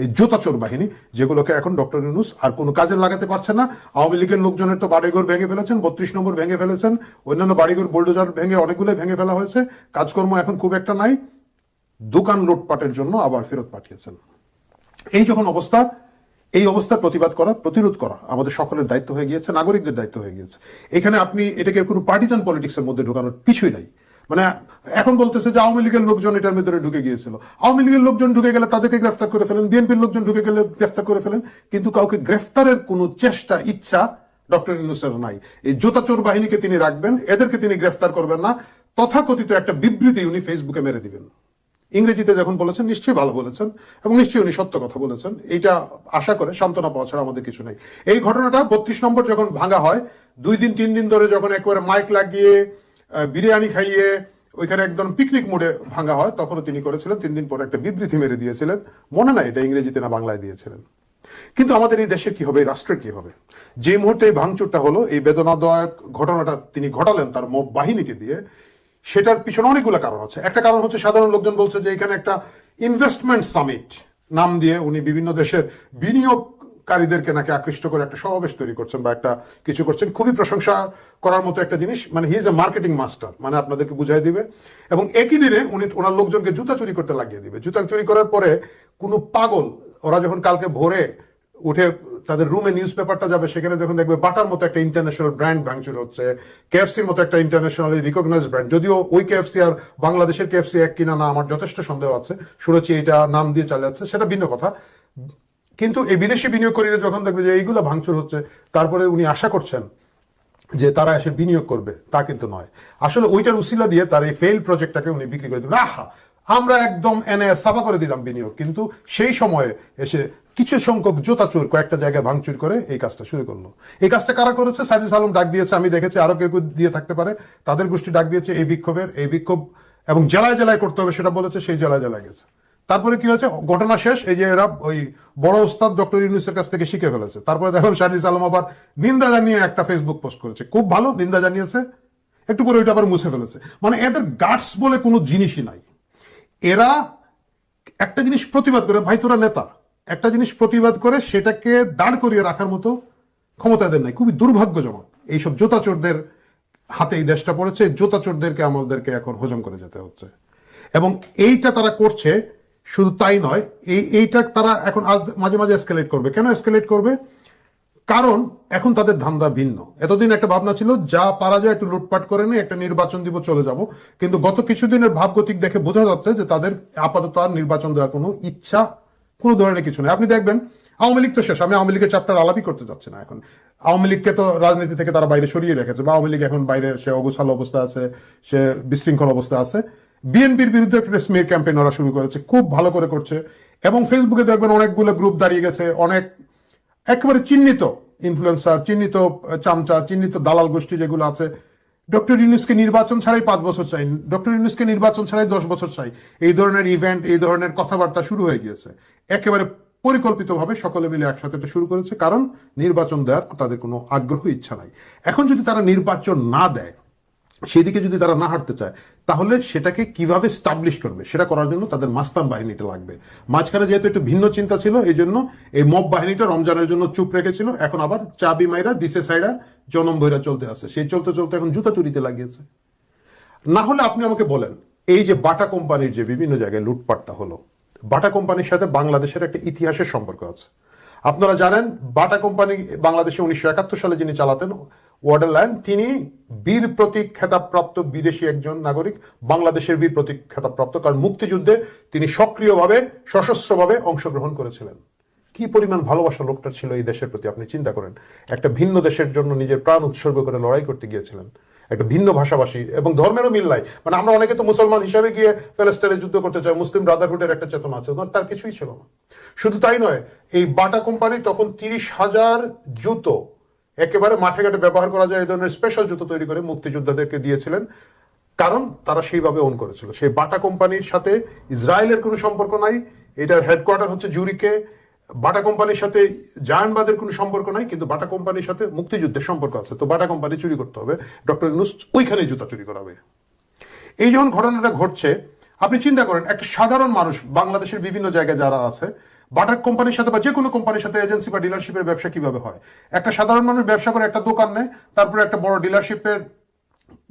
এই জোতাচোর বাহিনী, যেগুলোকে এখন ডক্টর ইউনুস আর কোনো কাজে লাগাতে পারছে না। আওয়ামী লীগের লোকজনের তো বাড়িঘর ভেঙে ফেলেছেন, বত্রিশ নম্বর ভেঙে ফেলেছেন। অন্যান্য বাড়িঘর বোল্ডোজার ভেঙে অনেকগুলো ভেঙে ফেলা হয়েছে। কাজকর্ম এখন খুব একটা নাই। দোকান লুটপাটের জন্য আবার ফেরত পাঠিয়েছেন। এই যখন অবস্থা, এই অবস্থার প্রতিবাদ করা, প্রতিরোধ করা আমাদের সকলের দায়িত্ব হয়ে গিয়েছে, নাগরিকদের দায়িত্ব হয়ে গিয়েছে। এখানে আপনি, এটাকে কোনো পার্টিজান পলিটিক্সের মধ্যে ঢোকানোর কিছুই নাই। মানে এখন বলতেছে যে আওয়ামী লীগের লোকজন এটার ভিতরে ঢুকে গিয়েছিল। আওয়ামী লীগের লোকজন ঢুকে গেলে তাদেরকে গ্রেফতার করে ফেলেন, বিএনপির লোকজন ঢুকে গেলে গ্রেফতার করে ফেলেন, কিন্তু কাউকে গ্রেফতারের কোনো চেষ্টা, ইচ্ছা ডক্টর ইউনুসের নাই। এই জোতাচোর বাহিনীকে তিনি রাখবেন, এদেরকে তিনি গ্রেফতার করবেন না, তথাকথিত একটা বিবৃতি উনি ফেসবুকে মেরে দিবেন। ইংরেজিতে যখন বলেছেন, নিশ্চয়ই ভালো বলেছেন, এবং নিশ্চয়ই উনি সত্য কথা বলেছেন, এইটা আশা করে সান্ত্বনা পাওয়া ছাড়া আমাদের কিছু নেই। এই ঘটনাটা বত্রিশ নম্বর যখন ভাঙা হয়, দুই দিন, তিন দিন ধরে যখন একবারে মাইক লাগিয়ে বিরিয়ানি খাইয়ে ওইখানে একদম পিকনিক মোডে ভাঙা হয়, তখনও তিনি করেছিলেন। তিন দিন পরে একটা বিবৃতি মেরে দিয়েছিলেন। মনে নাই এটা ইংরেজিতে না বাংলায় দিয়েছিলেন। কিন্তু আমাদের এই দেশের কি হবে রাষ্ট্রের কি হবে? যে মুহূর্তে এই ভাঙচুরটা হলো, এই বেদনাদায়ক ঘটনাটা তিনি ঘটালেন তার মব বাহিনীকে দিয়ে, সেটার পিছনে অনেকগুলো কারণ আছে। একটা কারণ হচ্ছে, সাধারণ লোকজন বলছে যে এখানে একটা ইনভেস্টমেন্ট সামিট নাম দিয়ে উনি বিভিন্ন দেশের বিনিয়োগকারীদেরকে নাকি আকৃষ্ট করে একটা সমাবেশ তৈরি করছেন বা একটা কিছু করছেন, খুবই প্রশংসা করার মতো একটা জিনিস। মানে he is a marketing master মানে আপনাদেরকে বুঝাই দিবে। এবং একই দিনে উনি, ওনার লোকজনকে জুতা চুরি করতে লাগিয়ে দিবে। জুতা চুরি করার পরে কোনো পাগল, ওরা যখন কালকে ভোরে উঠে তাদের রুমে নিউজ পেপারটা যাবে, সেখানে যখন দেখবে বাটার মতো একটা ইন্টারন্যাশনাল ব্র্যান্ড ভাঙচুর হচ্ছে কেএফসির মতো একটা ইন্টারন্যাশনালি রিকগনাইজ ব্র্যান্ড যদিও ওই কেএফসি আর বাংলাদেশের কেএফসি এক কিনা না, আমার যথেষ্ট সন্দেহ আছে। শুনেছি এটা নাম দিয়ে চালে যাচ্ছে সেটা ভিন্ন কথা। কিন্তু এই বিদেশি বিনিয়োগকারীরা যখন দেখবে যে এইগুলো ভাঙচুর হচ্ছে, তারপরে উনি আশা করছেন যে তারা এসে বিনিয়োগ করবে, তা কিন্তু নয়। আসলে ওইটার উসিলা দিয়ে তার এই ফেল প্রজেক্টটাকে উনি বিক্রি করে দিলেন। আহা! আমরা একদম এনে সাফা করে দিলাম বিনিয়োগ। কিন্তু সেই সময়ে এসে কিছু সংখ্যক জোতা চোর কয়েকটা জায়গায় ভাঙচুর করে এই কাজটা শুরু করল। এই কাজটা কারা করেছে? সাজিস আলম ডাক দিয়েছে, আমি দেখেছি আরও কেউ দিয়ে থাকতে পারে। তাদের গোষ্ঠী ডাক দিয়েছে, এই বিক্ষোভের, এই বিক্ষোভ এবং জেলায় জেলায় করতে হবে সেটা বলেছে, সেই জেলায় জেলায় গেছে। তারপরে কি হয়েছে? ঘটনা শেষ। এই যে এরা ওই বড় ওস্তাদ ডক্টর ইউনুসের কাছ থেকে শিখে ফেলেছে। তারপরে দেখলাম শাহিদ আলম আবার নিন্দা জানিয়ে একটা ফেসবুক পোস্ট করেছে। খুব ভালো, নিন্দা জানিয়েছে। একটু পরে ওইটা আবার মুছে ফেলেছে। মানে এদের গার্ডস বলে কোনো জিনিসই নাই। এরা একটা জিনিস প্রতিবাদ করে, ভাই, তোরা নেতা। একটা জিনিস প্রতিবাদ করে, সেটাকে দাঁড় করিয়ে রাখার মতো ক্ষমতা এদের নাই। খুবই দুর্ভাগ্যজনক। এইসব জোতাচোরদের হাতে এই দেশটা পড়েছে। জোতাচোরদেরকে আমাদেরকে এখন হজম করে যেতে হচ্ছে। এবং এইটা তারা করছে শুধু তাই নয়, এই, এইটা তারা এখন মাঝে মাঝে এসকেলেট করবে। কেন এসকেলেট করবে? কারণ এখন তাদের ধান্দা ভিন্ন। এতদিন একটা ভাবনা ছিল, যা পারা যায় একটু লুটপাট করে নিয়ে একটা নির্বাচন দিব, চলে যাব। কিন্তু গত কিছুদিনের ভাবগতিক দেখে বোঝা যাচ্ছে যে তাদের আপাতত আর নির্বাচন দেওয়ার কোনো ইচ্ছা কোনো ধরনের কিছু নেই। আপনি দেখবেন, আওয়ামী লীগ তো শেষ। আমি আওয়ামী লীগের চাপটার আলাপই করতে যাচ্ছি না এখন। আওয়ামী লীগকে তো রাজনীতি থেকে তারা বাইরে সরিয়ে রেখেছে, বা আওয়ামী লীগ এখন বাইরে সে অগোছাল অবস্থা আছে, সে বিশৃঙ্খল অবস্থা আছে। বিএনপির বিরুদ্ধে একটা স্মিয়ার ক্যাম্পেইন ওরা শুরু করেছে, খুব ভালো করে করছে। এবং ফেসবুকে দেখবেন অনেকগুলো গ্রুপ দাঁড়িয়ে গেছে, অনেক একেবারে চিহ্নিত ইনফ্লুয়েন্সার চিহ্নিত চামচা, চিহ্নিত দালাল গোষ্ঠী যেগুলো আছে। ডক্টর ইউনুসকে নির্বাচন ছাড়াই পাঁচ বছর চাই ডক্টর ইউনুসকে নির্বাচন ছাড়াই দশ বছর চাই। এই ধরনের ইভেন্ট এই ধরনের কথাবার্তা শুরু হয়ে গিয়েছে। একেবারে পরিকল্পিতভাবে সকলে মিলে একসাথে এটা শুরু করেছে, কারণ নির্বাচন দেওয়ার তাদের কোনো আগ্রহ, ইচ্ছা নাই। এখন যদি তারা নির্বাচন না দেয় সেদিকে যদি তারা না হাঁটতে চায়, তাহলে সেটাকে কীভাবে স্টাবলিশ করবে? সেটা করার জন্য তাদের মাস্তান বাহিনীটা লাগবে। মাঝখানে যেহেতু একটু ভিন্ন চিন্তা ছিল এই জন্য এই মব বাহিনীটা রমজানের জন্য চুপ রেখেছিল। এখন আবার চাবি মাইরা দিশে সাইরা, জনম বইরা চলতে আছে সেই চলতে চলতে এখন জুতা চুরিতে লাগিয়েছে। না হলে আপনি আমাকে বলেন, এই যে বাটা কোম্পানির যে বিভিন্ন জায়গায় লুটপাটটা হলো, বাটা কোম্পানির সাথে বাংলাদেশের একটা ইতিহাসের সম্পর্ক আছে। আপনারা জানেন, বাটা কোম্পানি বাংলাদেশে উনিশশো একাত্তর সালে যিনি চালাতেন ওয়াটারল্যান্ড, তিনি বীর প্রতীক খেতাবপ্রাপ্ত বিদেশি একজন নাগরিক, বাংলাদেশের বীর প্রতীক খেতাবপ্রাপ্ত কারণ মুক্তিযুদ্ধে তিনি সক্রিয়ভাবে, সশস্ত্রভাবে অংশগ্রহণ করেছিলেন। কি পরিমাণ ভালোবাসা লোকটা ছিল এই দেশের প্রতি, আপনি চিন্তা করেন। একটা ভিন্ন দেশের জন্য নিজের প্রাণ উৎসর্গ করে লড়াই করতে গিয়েছিলেন। একটা ভিন্ন ভাষাভাষী এবং ধর্মেরও মিল নাই। মানে আমরা অনেকে তো মুসলমান হিসাবে গিয়ে প্যালেস্টাইনে যুদ্ধ করতে চাই, মুসলিম ব্রাদারহুডের একটা চেতনা আছে তার কিছুই ছিল না। শুধু তাই নয়, এই বাটা কোম্পানি তখন তিরিশ হাজার জুতো একেবারে মাঠে ঘাটে ব্যবহার করা যায়, এই ধরনের স্পেশাল জুতো তৈরি করে মুক্তিযোদ্ধাদেরকে দিয়েছিলেন। কারণ তারা সেইভাবে ওন করেছিল। সেই বাটা কোম্পানির সাথে ইসরায়েলের কোনো সম্পর্ক নাই, এটার হেডকোয়ার্টার হচ্ছে জুরিকে। বাটা কোম্পানির সাথে জায়ানবাদের কোনো সম্পর্ক নাই, কিন্তু বাটা কোম্পানির সাথে মুক্তিযুদ্ধের সম্পর্ক আছে। তো বাটা কোম্পানি চুরি করতে হবে। ডক্টর ইউনুস ওইখানেই জুতা চুরি করাবে এই যখন ঘটনাটা ঘটছে, আপনি চিন্তা করেন, একটা সাধারণ মানুষ, বাংলাদেশের বিভিন্ন জায়গায় যারা আছে বাটার কোম্পানির সাথে বা যে কোনো কোম্পানির সাথে এজেন্সি বা ডিলারশিপের ব্যবসা কীভাবে হয়? একটা সাধারণ মানুষ ব্যবসা করে একটা দোকান নেয়, তারপরে একটা বড় ডিলারশিপের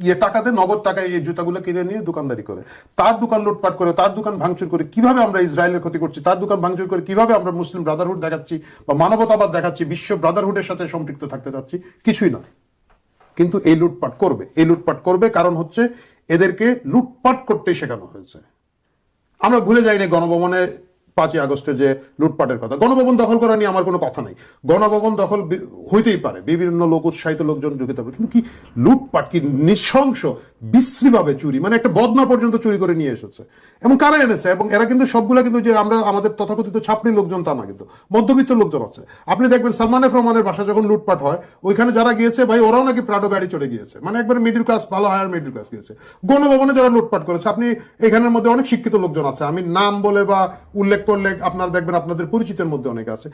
ইয়ে টাকাতে নগদ টাকায় এই জুতাগুলো কিনে নিয়ে দোকানদারি করে। তার দোকান লুটপাট করে, তার দোকান ভাঙচুর করে কীভাবে আমরা ইসরায়েলের ক্ষতি করছি, তার দোকান ভাঙচুর করে কীভাবে আমরা মুসলিম ব্রাদারহুড দেখাচ্ছি বা মানবতাবাদ দেখাচ্ছি, বিশ্ব ব্রাদারহুডের সাথে সম্পৃক্ত থাকতে চাচ্ছি, কিছুই নয়। কিন্তু এই লুটপাট করবে, এই লুটপাট করবে কারণ হচ্ছে এদেরকে লুটপাট করতে শেখানো হয়েছে। আমরা ভুলে যাইনি গণভবনে পাঁচই আগস্টে যে লুটপাটের কথা। গণভবন দখল করা নিয়ে আমার কোনো কথা নাই। গণভবন দখল হইতেই পারে। বিভিন্ন লোক, উৎসাহিত লোকজন যোগিতা কিন্তু কি লুটপাট কি নৃশংস? বিশ্রীভাবে চুরি মানে একটা বদনা পর্যন্ত চুরি করে নিয়ে এসেছে। এবং কারা এনেছে? এবং এরা কিন্তু সবগুলা কিন্তু যে আমরা, আমাদের তথাকথিত ছাপড়ি লোকজন তা না কিন্তু, মধ্যবিত্ত লোকজন আছে। আপনি দেখবেন সালমান এফ রহমানের বাসা যখন লুটপাট হয়, ওইখানে যারা গিয়েছে, ভাই, ওরাও নাকি প্রাডো গাড়ি চড়ে গিয়েছে। মানে একবার মিডিল ক্লাস ভালো হায়ার মিডিল ক্লাস গিয়েছে। গণভবনে যারা লুটপাট করেছে, আপনি এখানের মধ্যে অনেক শিক্ষিত লোকজন আছে। আমি নাম বলে বা উল্লেখ করলে আপনারা দেখবেন আপনাদের পরিচিতের মধ্যে অনেক আছে।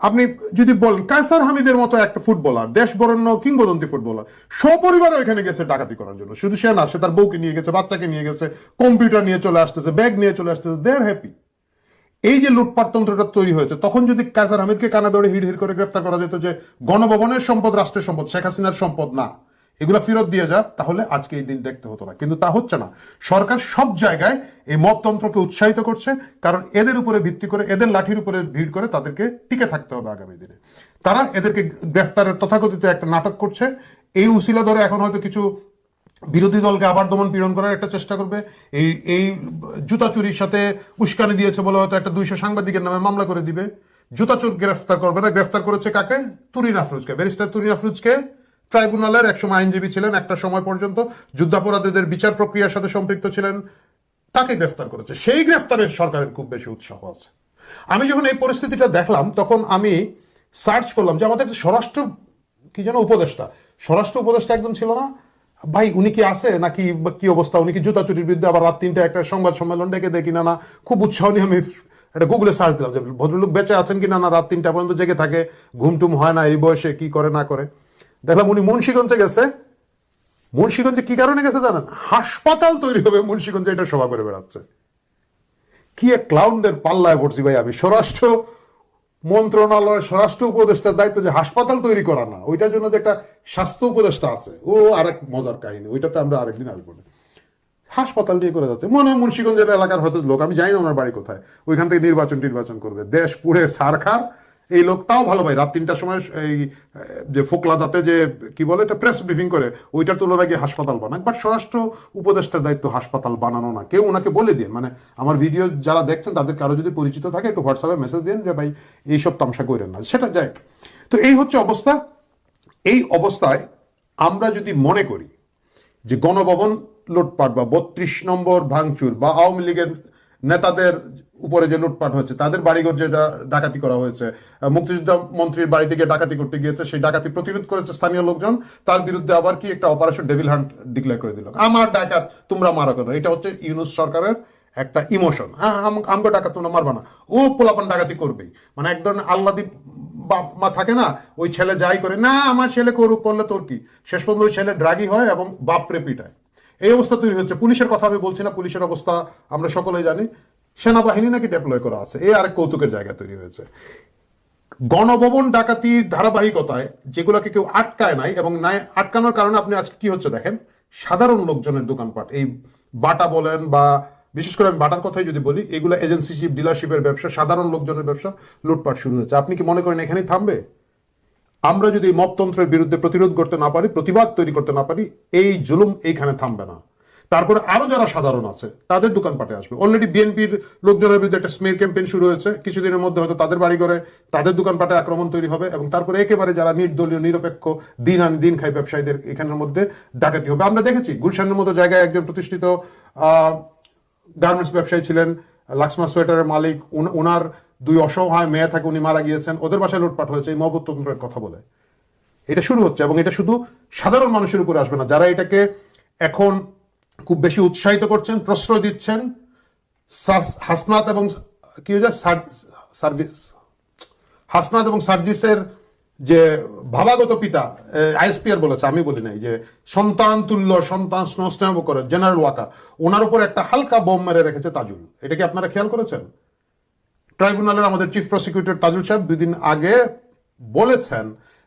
আপনি যদি বলেন, কায়সার হামিদের মতো একটা ফুটবলার দেশ বরণ্য কিংবদন্তি ফুটবলার সপরিবার ওইখানে গেছে ডাকাতি করার জন্য। শুধু সে না, সে তার বউকে নিয়ে গেছে, বাচ্চাকে নিয়ে গেছে, কম্পিউটার নিয়ে চলে আসতেছে, ব্যাগ নিয়ে চলে আসতেছে দে হ্যাপি এই যে লুটপাটতন্ত্রটা তৈরি হয়েছে, তখন যদি কায়সার হামিদকে কানা দৌড়ে হিড় হিড় করে গ্রেফতার করা যেত যে গণভবনের সম্পদ, রাষ্ট্রের সম্পদ, শেখ হাসিনার সম্পদ না এগুলা ফেরত দিয়ে যা, তাহলে আজকে এই দিন দেখতে হতো না। কিন্তু তা হচ্ছে না। সরকার সব জায়গায় এই মততন্ত্রকে উৎসাহিত করছে, কারণ এদের উপরে ভিত্তি করে, এদের লাঠির উপরে ভিড় করে তাদেরকে টিকে থাকতে হবে আগামী দিনে। তারা এদেরকে গ্রেফতারের তথাকথিত একটা নাটক করছে। এই উসিলা ধরে এখন হয়তো কিছু বিরোধী দলকে আবার দমন পীড়ন করার একটা চেষ্টা করবে। এই এই জুতা চুরির সাথে উস্কানি দিয়েছে বলে হয়তো একটা দুইশো সাংবাদিকের নামে মামলা করে দিবে। জুতা চোর গ্রেফতার করবে না। গ্রেফতার করেছে কাকে? তুরিন আফরুজকে, ব্যারিস্টার তুরিন আফরুজকে। ট্রাইব্যুনালের একসময় আইনজীবী ছিলেন, একটা সময় পর্যন্ত যুদ্ধাপরাধীদের বিচার প্রক্রিয়ার সাথে সম্পৃক্ত ছিলেন, তাকে গ্রেফতার করেছে। সেই গ্রেফতারের সরকারের খুব বেশি উৎসাহ আছে। আমি যখন এই পরিস্থিতিটা দেখলাম, তখন আমি সার্চ করলাম যে আমাদের স্বরাষ্ট্র, কি যেন উপদেষ্টা, স্বরাষ্ট্র উপদেষ্টা একজন ছিল না? ভাই, উনি কি আছে? নাকি কি অবস্থা? উনি কি জুতা চুরির বিরুদ্ধে আবার রাত তিনটা একটা সংবাদ সম্মেলন ডেকে দেখি না না? খুব উৎসাহ নিয়ে আমি একটা গুগলে সার্চ দিলাম যে ভদ্রলোক বেঁচে আছেন কি না? না রাত তিনটা পর্যন্ত জেগে থাকে ঘুম টুম হয় না এই বয়সে, কি করে না করে? দেখলাম উনি মুন্সিগঞ্জে গেছে। মুন্সিগঞ্জে কি কারণে গেছে জানেন? হাসপাতাল তৈরি হবে মুন্সিগঞ্জে, এটা সভা করে বেড়াচ্ছে। কি এক ক্লাউনদের পাল্লায় পড়ছি ভাই আমি। স্বরাষ্ট্র মন্ত্রণালয়, স্বরাষ্ট্র উপদেষ্টার দায়িত্ব যে হাসপাতাল তৈরি করা না, ওইটার জন্য যে একটা স্বাস্থ্য উপদেষ্টা আছে। ও আরেক মজার কাহিনী, ওইটাতে আমরা আরেকদিন আসব। না। হাসপাতাল দিয়ে করে যাচ্ছে। মনে হয় মুন্সিগঞ্জের এলাকার হয়তো লোক, আমি জানি না ওনার বাড়ি কোথায়। ওইখান থেকে নির্বাচন টির্বাচন করবে। দেশ পুড়ে সারখার। এই লোক তাও ভালো ভাই, রাত তিনটার সময় এই যে ফোকলা দাতে যে, কি বলে এটা প্রেস ব্রিফিং করে, ওইটার তুলনায় গিয়ে হাসপাতাল বানাক। বাট স্বরাষ্ট্র উপদেষ্টার দায়িত্ব হাসপাতাল বানানো না, কেউ ওনাকে বলে দিন। মানে আমার ভিডিও যারা দেখছেন তাদের কারও যদি পরিচিত থাকে, একটু হোয়াটসঅ্যাপে মেসেজ দিন যে, ভাই, এইসব তামসা করেন না। সেটা যায় তো এই হচ্ছে অবস্থা। এই অবস্থায় আমরা যদি মনে করি যে গণভবন লুটপাট বা বত্রিশ নম্বর ভাঙচুর বা আওয়ামী লীগের নেতাদের উপরে যে লুটপাট হয়েছে তাদের বাড়িঘর যেটা ডাকাতি করা হয়েছে মুক্তিযোদ্ধা মন্ত্রীর বাড়ি থেকে ডাকাতি করতে গিয়েছে, সেই ডাকাতি প্রতিরোধ করেছে স্থানীয় লোকজন, তার বিরুদ্ধে আবার কি একটা অপারেশন ডেভিল হান্ট ডিক্লেয়ার করে দিল? আমার ডাকাত, তোমরা মারো কেন? এটা হচ্ছে ইউনুস সরকারের একটা ইমোশন হ্যাঁ আম- আমগো ডাকাত তোমরা মারবা না। ও পোলাপান ডাকাতি করবেই। মানে এক ধরনের আল্লাদি বাপ মা থাকে না, ওই ছেলে যাই করে, না, আমার ছেলে করুক, করলে তোর কি? শেষ পর্যন্ত ওই ছেলে ড্রাগি হয় এবং বাপরে পিটায়। এই অবস্থা তৈরি হচ্ছে। পুলিশের কথা আমি বলছি না, পুলিশের অবস্থা আমরা সকলেই জানি। সেনাবাহিনী নাকি ডেপ্লয় করা আছে? এই আরেক কৌতুকের জায়গা তৈরি হয়েছে। গণভবন ডাকাতির ধারাবাহিকতায় যেগুলোকে কেউ আটকায় নাই এবং নাই আটকানোর কারণে আপনি আজকে কি হচ্ছে দেখেন? সাধারণ লোকজনের দোকানপাট, এই বাটা বলেন বা বিশেষ করে আমি বাটার কথাই যদি বলি, এগুলো এজেন্সিশিপ ডিলারশিপের ব্যবসা, সাধারণ লোকজনের ব্যবসা, লুটপাট শুরু হয়েছে। আপনি কি মনে করেন এখানেই থামবে? আমরা যদি মপতন্ত্রের বিরুদ্ধে প্রতিরোধ করতে না পারি, প্রতিবাদ তৈরি করতে না পারি, এই জুলুম এইখানে থামবে না। তারপরে আরও যারা সাধারণ আছে, তাদের দোকানপাটে আসবে। অলরেডি বিএনপির লোকজনের বিরুদ্ধে একটা স্মের ক্যাম্পেইন শুরু হয়েছে। কিছুদিনের মধ্যে হয়তো তাদের বাড়ি করে তাদের দোকানপাটে আক্রমণ তৈরি হবে এবং তারপরে একেবারে যারা নির্দলীয়, নিরপেক্ষ, দিন আনি, দিন খাই ব্যবসায়ীদের এখানের মধ্যে ডাকাতি হবে। আমরা দেখেছি গুলশানের মতো জায়গায় একজন প্রতিষ্ঠিত গার্মেন্টস ব্যবসায়ী ছিলেন, লাক্সমা সোয়েটারের মালিক। ওনার দুই অসহায় মেয়ে থাকে, উনি মারা গিয়েছেন। ওদের বাসায় লুটপাট হয়েছে, এই মহবতন্ত্রের কথা বলে। এটা শুরু হচ্ছে এবং এটা শুধু সাধারণ মানুষের উপরে আসবে না। যারা এটাকে এখন খুব বেশি উৎসাহিত করছেন, প্রশ্রয় দিচ্ছেন। হাসনাত এবং, কি হয়ে যায় সার্ভিস। হাসনাত এবং সার্জিসের যে ভাবাগত পিতা আইএসপিআর বলেছে, আমি বলি নাই, যে সন্তান তুল্য, সন্তান স্নেহ স্নেহ করেন জেনারেল ওয়াকার ওনার উপর একটা হালকা বোম মেরে রেখেছে তাজুল। এটা কি আপনারা খেয়াল করেছেন? ট্রাইব্যুনালের আমাদের চিফ প্রসিকিউটর তাজুল সাহেব দুদিন আগে বলেছেন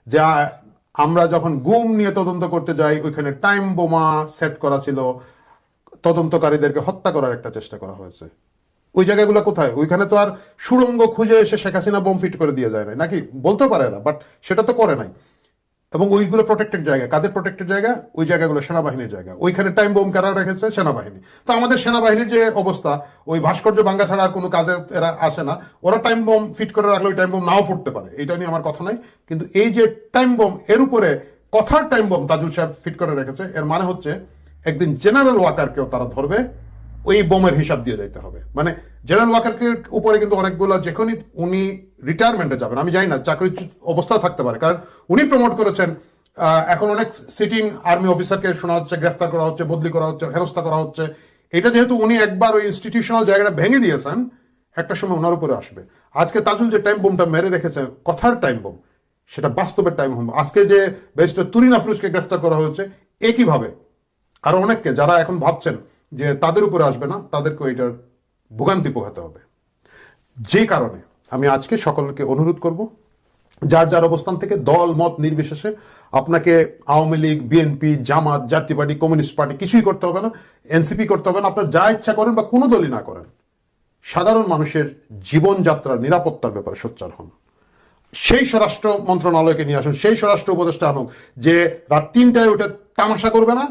যে আমরা যখন গুম নিয়ে তদন্ত করতে যাই, ওইখানে টাইম বোমা সেট করা ছিল। তদন্তকারীদেরকে হত্যা করার একটা চেষ্টা করা হয়েছে। ওই জায়গাগুলো কোথায়? ওইখানে তো আর সুড়ঙ্গ খুঁজে এসে শেখ হাসিনা বোম ফিট করে দিয়ে যায় নাই। নাকি? বলতে পারে না বাট সেটা তো করে নাই। এবং ওইগুলো প্রোটেক্টেড জায়গা। কাদের প্রোটেক্টেড জায়গা? ওই জায়গাগুলো সেনাবাহিনীর জায়গা। ওইখানে টাইম বোম কারা রেখেছে? সেনাবাহিনী। তো আমাদের সেনাবাহিনীর যে অবস্থা, ওই ভাস্কর্য বাঙ্গা ছাড়া আর কোনো কাজে এরা আসে না। ওরা টাইম বোম ফিট করে রাখলে ওই টাইম বোম নাও ফুটতে পারে। এটা নিয়ে আমার কথা নাই। কিন্তু এই যে টাইম বোম এর উপরে কথার টাইম বোম তাজুল সাহেব ফিট করে রেখেছে, এর মানে হচ্ছে একদিন জেনারেল ওয়াকারকেও তারা ধরবে, ওই বোমের হিসাব দিয়ে যাইতে হবে। মানে জেনারেল ওয়াকারকে উপরে কিন্তু অনেকগুলো যখনই উনি রিটায়ারমেন্টে যাবেন, আমি জানি না, চাকরির অবস্থা থাকতে পারে। কারণ উনি প্রমোট করেছেন এখন অনেক সিটিং আর্মি অফিসারকে শোনা হচ্ছে, গ্রেফতার করা হচ্ছে, বদলি করা হচ্ছে, হেনস্থা করা হচ্ছে। এটা যেহেতু উনি একবার ওই ইনস্টিটিউশনাল জায়গাটা ভেঙে দিয়েছেন, একটা সময় ওনার উপরে আসবে। আজকে তাজুল যে টাইম বোমটা মেরে রেখেছে, কথার টাইম বোম সেটা বাস্তবের টাইম বোম আজকে যে ব্যারিস্টার তুরিন আফরুজকে গ্রেফতার করা হয়েছে একইভাবে আরও অনেককে যারা এখন ভাবছেন যে তাদের উপরে আসবে না তাদেরকে এটার ভোগান্তি পোহাতে হবে। যে কারণে আমি আজকে সকলকে অনুরোধ করব, যার যার অবস্থান থেকে দল, মত নির্বিশেষে আপনাকে আওয়ামী লীগ, বিএনপি, জামাত, জাতীয় পার্টি, কমিউনিস্ট পার্টি কিছুই করতে হবে না, এনসিপি করতে হবে না, আপনার যা ইচ্ছা করেন বা কোনো দলই না করেন, সাধারণ মানুষের জীবনযাত্রার নিরাপত্তার ব্যাপারে সোচ্চার হন। সেই স্বরাষ্ট্র মন্ত্রণালয়কে নিয়ে আসুন, সেই স্বরাষ্ট্র উপদেষ্টা আনুক, যে রাত তিনটায় ওটা তামাশা করবে না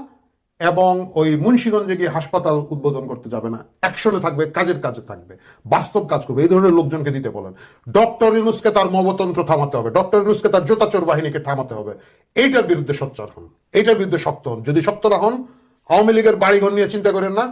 এবং ওই মুন্সিগঞ্জে গিয়ে হাসপাতাল উদ্বোধন করতে যাবে না। অ্যাকশনে থাকবে, কাজের কাজে থাকবে, বাস্তব কাজ করবে, এই ধরনের লোকজনকে দিতে বলেন। ডক্টর ইউনুসকে তার মবতন্ত্র থামাতে হবে, ডক্টর ইউনুসকে তার জোতাচোর বাহিনীকে থামাতে হবে। এইটার বিরুদ্ধে সোচ্চার হন, এইটার বিরুদ্ধে শক্ত হন। যদি শক্ত না হন, আওয়ামী লীগের বাড়িঘর নিয়ে চিন্তা করেন না,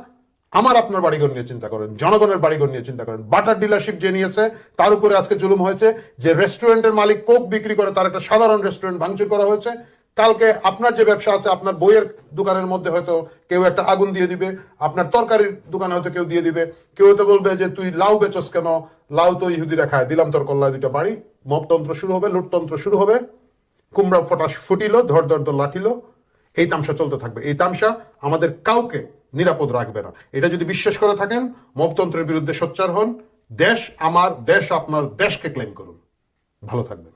আমার আপনার বাড়িঘর নিয়ে চিন্তা করেন, জনগণের বাড়িঘর নিয়ে চিন্তা করেন। বাটার ডিলারশিপ যে নিয়েছে, তার উপরে আজকে জুলুম হয়েছে, যে রেস্টুরেন্টের মালিক কোক বিক্রি করে, তার একটা সাধারণ রেস্টুরেন্ট ভাঙচুর করা হয়েছে কালকে আপনার যে ব্যবসা আছে, আপনার বইয়ের দোকানের মধ্যে হয়তো কেউ একটা আগুন দিয়ে দিবে, আপনার তরকারির দোকানে হয়তো কেউ দিয়ে দিবে, কেউ হয়তো বলবে যে, তুই লাউ বেচস কেন? লাউ তো ইহুদিরা খায়। দিলাম তোর কল্লায় দুইটা বাড়ি, মপতন্ত্র শুরু হবে, লুটতন্ত্র শুরু হবে কুমড়া ফটাস ফুটিল, ধর ধর ধর লাঠিল, এই তামসা চলতে থাকবে। এই তামসা আমাদের কাউকে নিরাপদ রাখবে না। এটা যদি বিশ্বাস করে থাকেন, মপতন্ত্রের বিরুদ্ধে সোচ্চার হন, দেশ আমার, দেশ আপনার, দেশকে ক্লেম করুন। ভালো থাকবেন।